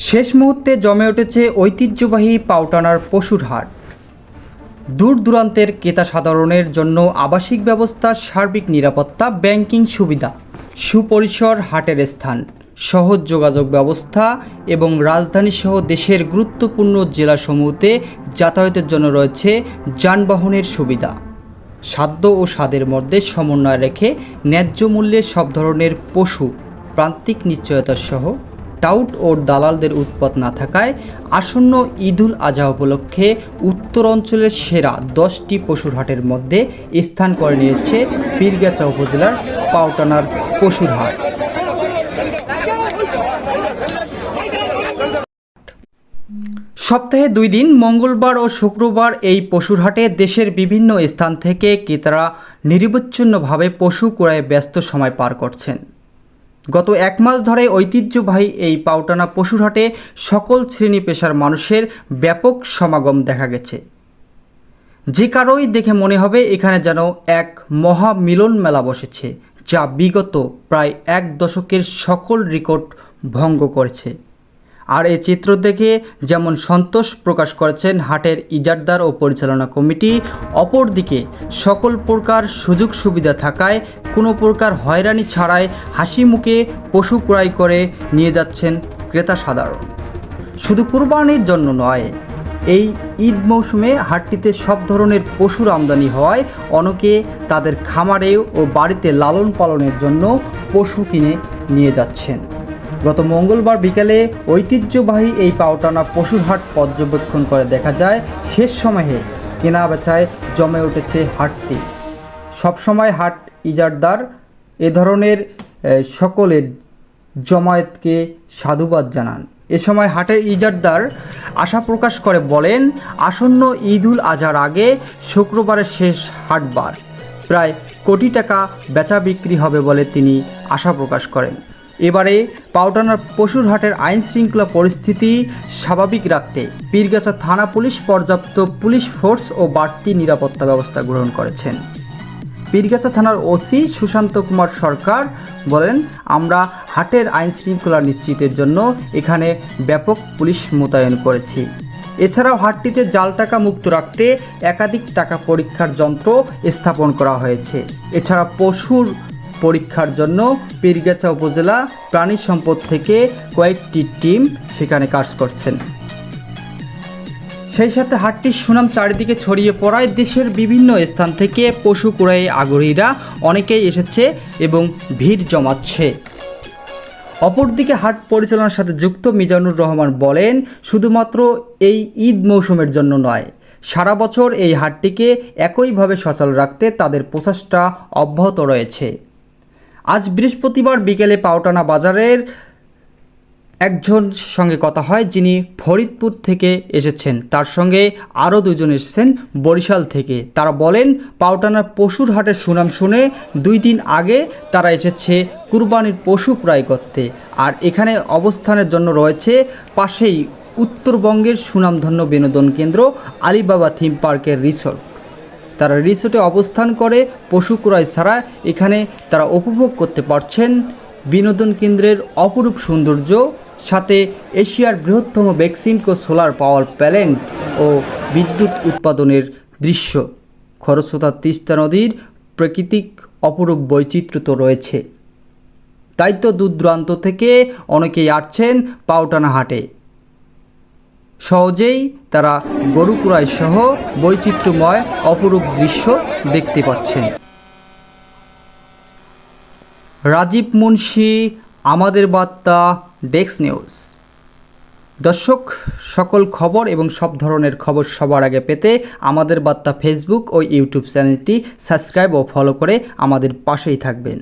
শেষ মুহূর্তে জমে উঠেছে ঐতিহ্যবাহী পাউটানার পশুর হাট দূর দূরান্তের ক্রেতা সাধারণের জন্য আবাসিক ব্যবস্থা, সার্বিক নিরাপত্তা, ব্যাংকিং সুবিধা, সুপরিসর, হাটের স্থান, সহজ যোগাযোগ ব্যবস্থা এবং রাজধানী সহ দেশের গুরুত্বপূর্ণ জেলাসমূহতে যাতায়াতের জন্য রয়েছে যানবাহনের সুবিধা। খাদ্য ও স্বাদের মধ্যে সমন্বয় রেখে ন্যায্য মূল্যে সব ধরনের পশু, প্রান্তিক নিশ্চয়তা সহ টাউট ও দালালদের উৎপাত না থাকায় আসন্ন ঈদুল আজহা উপলক্ষে উত্তর অঞ্চলের সেরা দশটি পশুর হাটের মধ্যে স্থান করে নিয়েছে পীরগাছা উপজেলার পাউটানার পশুর হাট। সপ্তাহে দুই দিন, মঙ্গলবার ও শুক্রবার এই পশুর হাটে দেশের বিভিন্ন স্থান থেকে ক্রেতারা নিরবচ্ছিন্নভাবে পশু ক্রয়ে ব্যস্ত সময় পার করছেন। গত এক মাস ধরে ঐতিহ্যবাহী এই পাউটানা পশুর হাটে সকল শ্রেণি পেশার মানুষের ব্যাপক সমাগম দেখা গেছে। যে কারোই দেখে মনে হবে এখানে যেন এক মহা মিলন মেলা বসেছে, যা বিগত প্রায় এক দশকের সকল রেকর্ড ভঙ্গ করেছে। আর এই চিত্র দেখে যেমন সন্তোষ প্রকাশ করেছেন হাটের ইজারদার ও পরিচালনা কমিটি, অপরদিকে সকল প্রকার সুযোগ সুবিধা থাকায় কোনো প্রকার হয়রানি ছাড়াই হাসি মুখে পশু ক্রয় করে নিয়ে যাচ্ছেন ক্রেতা সাধারণ। শুধু কুরবানির জন্য নয়, এই ঈদ মৌসুমে হাটটিতে সব ধরনের পশুর আমদানি হওয়ায় অনেকে তাদের খামারে ও বাড়িতে লালন পালনের জন্য পশু কিনে নিয়ে যাচ্ছেন। গত মঙ্গলবার বিকালে ঐতিহ্যবাহী এই পাওটানা পশুর হাট পর্যবেক্ষণ করে দেখা যায়, শেষ সময়ে কেনা বেচায় জমে উঠেছে হাটটি। সবসময় হাট ইজারদার, এ ধরনের সকলের জমায়েতকে সাধুবাদ জানান। এ সময় হাটের ইজারদার আশা প্রকাশ করে বলেন, আসন্ন ঈদুল আজহার আগে শুক্রবারের শেষ হাটবার। প্রায় কোটি টাকা বেচা বিক্রি হবে বলে তিনি আশা প্রকাশ করেন। এবারে পাউটানার পশুর হাটের আইন শৃঙ্খলা পরিস্থিতি স্বাভাবিক রাখতে পীরগাছা থানা পুলিশ পর্যাপ্ত পুলিশ ফোর্স ও বাড়তি নিরাপত্তা ব্যবস্থা গ্রহণ করেছেন। পীরগাছা থানার ওসি সুশান্ত কুমার সরকার বলেন, আমরা হাটের আইন শৃঙ্খলা নিশ্চিতের জন্য এখানে ব্যাপক পুলিশ মোতায়েন করেছি। এছাড়াও হাটটিতে জাল টাকা মুক্ত রাখতে একাধিক টাকা পরীক্ষার যন্ত্র স্থাপন করা হয়েছে। এছাড়া পশুর পরীক্ষার জন্য পীরগাছা উপজেলা প্রাণী সম্পদ থেকে কয়েকটি টিম সেখানে কাজ করছেন। সেই সাথে হাটটির সুনাম চারিদিকে ছড়িয়ে পড়ায় দেশের বিভিন্ন স্থান থেকে পশু ক্রয়ে আগ্রহীরা অনেকেই এসেছে এবং ভিড় জমাচ্ছে। অপরদিকে হাট পরিচালনার সাথে যুক্ত মিজানুর রহমান বলেন, শুধুমাত্র এই ঈদ মৌসুমের জন্য নয়, সারা বছর এই হাটটিকে একইভাবে সচল রাখতে তাদের প্রচেষ্টা অব্যাহত রয়েছে। আজ বৃহস্পতিবার বিকেলে পাওটানা বাজারের একজন সঙ্গে কথা হয় যিনি ফরিদপুর থেকে এসেছেন। তার সঙ্গে আরও দুজন এসেছেন বরিশাল থেকে। তারা বলেন পাউটানার পশুর হাটের সুনাম শুনে দুই দিন আগে তারা এসেছে কুরবানির পশু ক্রয় করতে। আর এখানে অবস্থানের জন্য রয়েছে পাশেই উত্তরবঙ্গের সুনামধন্য বিনোদন কেন্দ্র আলিবাবা থিম পার্কের রিসোর্ট। তারা রিসোর্টে অবস্থান করে পশু ক্রয় ছাড়া এখানে তারা উপভোগ করতে পারছেন বিনোদন কেন্দ্রের অপরূপ সৌন্দর্য সাথে এশিয়ার বৃহত্তম বেক্সিমকো সোলার পাওয়ার প্যালেন্ট ও বিদ্যুৎ উৎপাদনের দৃশ্য। খরস্রোতা তিস্তা নদীর প্রাকৃতিক অপরূপ বৈচিত্র্য তো রয়েছে। তাই তো দূর দূরান্ত থেকে অনেকেই আসছেন পাউটানা হাটে। সহজেই তারা গরু কুড়াই সহ বৈচিত্র্যময় অপরূপ দৃশ্য দেখতে পাচ্ছেন। রাজীব মুন্সি, আমাদের বার্তা ডেস্ক নিউজ দর্শক, সকল খবর এবং সব ধরনের খবর সবার আগে পেতে আমাদের বার্তা ফেসবুক ও ইউটিউব চ্যানেলটি সাবস্ক্রাইব ও ফলো করে আমাদের পাশেই থাকবেন।